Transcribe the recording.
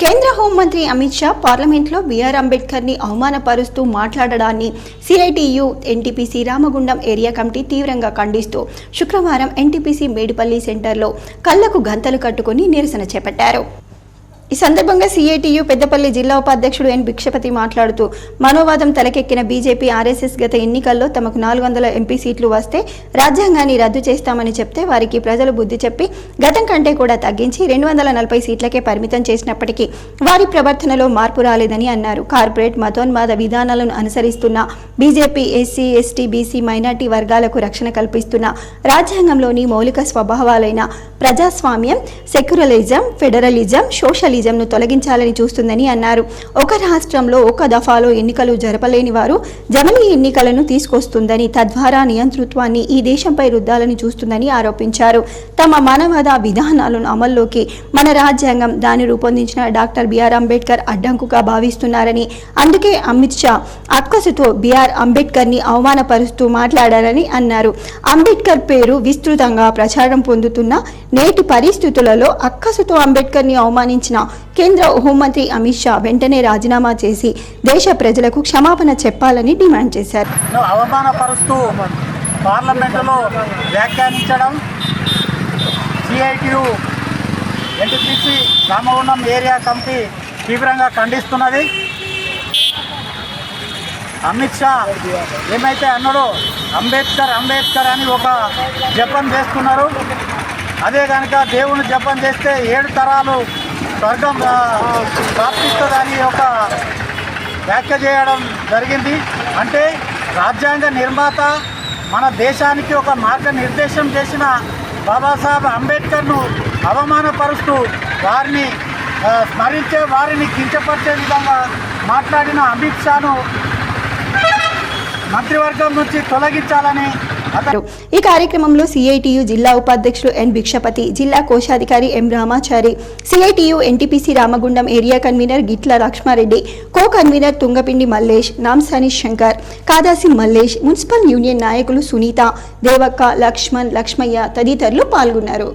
కేంద్ర హోంమంత్రి అమిత్ షా పార్లమెంట్లో బీఆర్ అంబేద్కర్ని అవమానపరుస్తూ మాట్లాడడాన్ని CITU NTPC Ramagundam area committee తీవ్రంగా ఖండిస్తూ శుక్రవారం ఎన్టీపీసీ మేడిపల్లి సెంటర్లో కళ్ళకు గంతలు కట్టుకుని నిరసన చేపట్టారు. ఈ సందర్భంగా సిఐటియు పెద్దపల్లి జిల్లా ఉపాధ్యక్షుడు ఎన్ భిక్షపతి మాట్లాడుతూ మనోవాదం తలకెక్కిన బీజేపీ ఆర్ఎస్ఎస్ గత ఎన్నికల్లో తమకు నాలుగు వందల ఎంపీ సీట్లు వస్తే రాజ్యాంగాన్ని రద్దు చేస్తామని చెప్తే వారికి ప్రజలు బుద్ధి చెప్పి గతం కంటే కూడా తగ్గించి రెండు వందల నలభై సీట్లకే పరిమితం చేసినప్పటికీ వారి ప్రవర్తనలో మార్పు రాలేదని అన్నారు. కార్పొరేట్ మతోన్మాద విధానాలను అనుసరిస్తున్న BJP SC ST BC minority వర్గాలకు రక్షణ కల్పిస్తున్న రాజ్యాంగంలోని మౌలిక స్వభావాలైన ప్రజాస్వామ్యం సెక్యులరిజం ఫెడరలిజం సోషలిజంను తొలగించాలని చూస్తుందని అన్నారు. ఒక రాష్ట్రంలో ఒక దఫాలో ఎన్నికలు జరపలేని వారు జమనీ ఎన్నికలను తీసుకొస్తుందని తద్వారా నియంతృత్వాన్ని ఈ దేశంపై రుద్దాలని చూస్తుందని ఆరోపించారు. తమ మానవాద విధానాలను అమల్లోకి మన రాజ్యాంగం దాన్ని రూపొందించిన డాక్టర్ బిఆర్ అంబేద్కర్ అడ్డంకుగా భావిస్తున్నారని అందుకే అమిత్ షా అక్కసుతో బిఆర్ అంబేద్కర్ని అవమానపరుస్తూ మాట్లాడారని అన్నారు. అంబేద్కర్ పేరు విస్తృతంగా ప్రచారం పొందుతున్న నేటి పరిస్థితులలో అక్కసుతో అంబేద్కర్ని అవమానించిన కేంద్ర హోంమంత్రి అమిత్ షా వెంటనే రాజీనామా చేసి దేశ ప్రజలకు క్షమాపణ చెప్పాలని డిమాండ్ చేశారు. అవమానపరుస్తూ పార్లమెంటులో వ్యాఖ్యానించడం CITU NTPC Ramagundam area committee తీవ్రంగా ఖండిస్తున్నది. అమిత్ షా ఏమైతే అన్నాడో అంబేద్కర్ అంబేద్కర్ అని ఒక జపం చేస్తున్నారు. అదే కనుక దేవుని జపం చేస్తే ఏడు తరాలు స్వర్గం ప్రాప్తిస్తుందని ఒక వ్యాఖ్య చేయడం జరిగింది. అంటే రాజ్యాంగ నిర్మాత మన దేశానికి ఒక మార్గనిర్దేశం చేసిన బాబాసాహెబ్ అంబేద్కర్ను అవమానపరుస్తూ వారిని స్మరించే వారిని కించపరిచే విధంగా మాట్లాడిన అమిత్ షాను మంత్రివర్గం నుంచి తొలగించాలని ఈ కార్యక్రమంలో సిఐటియు జిల్లా ఉపాధ్యక్షులు ఎన్ భిక్షపతి జిల్లా కోశాధికారి M Ramachari CITU NTPC Ramagundam area convener Gitla Lakshma Reddy co convener Tungapindi Mallesh Namsani Shankar Kadasi Mallesh municipal union నాయకులు సునీత దేవక్క లక్ష్మణ్ లక్ష్మయ్య తదితరులు పాల్గొన్నారు.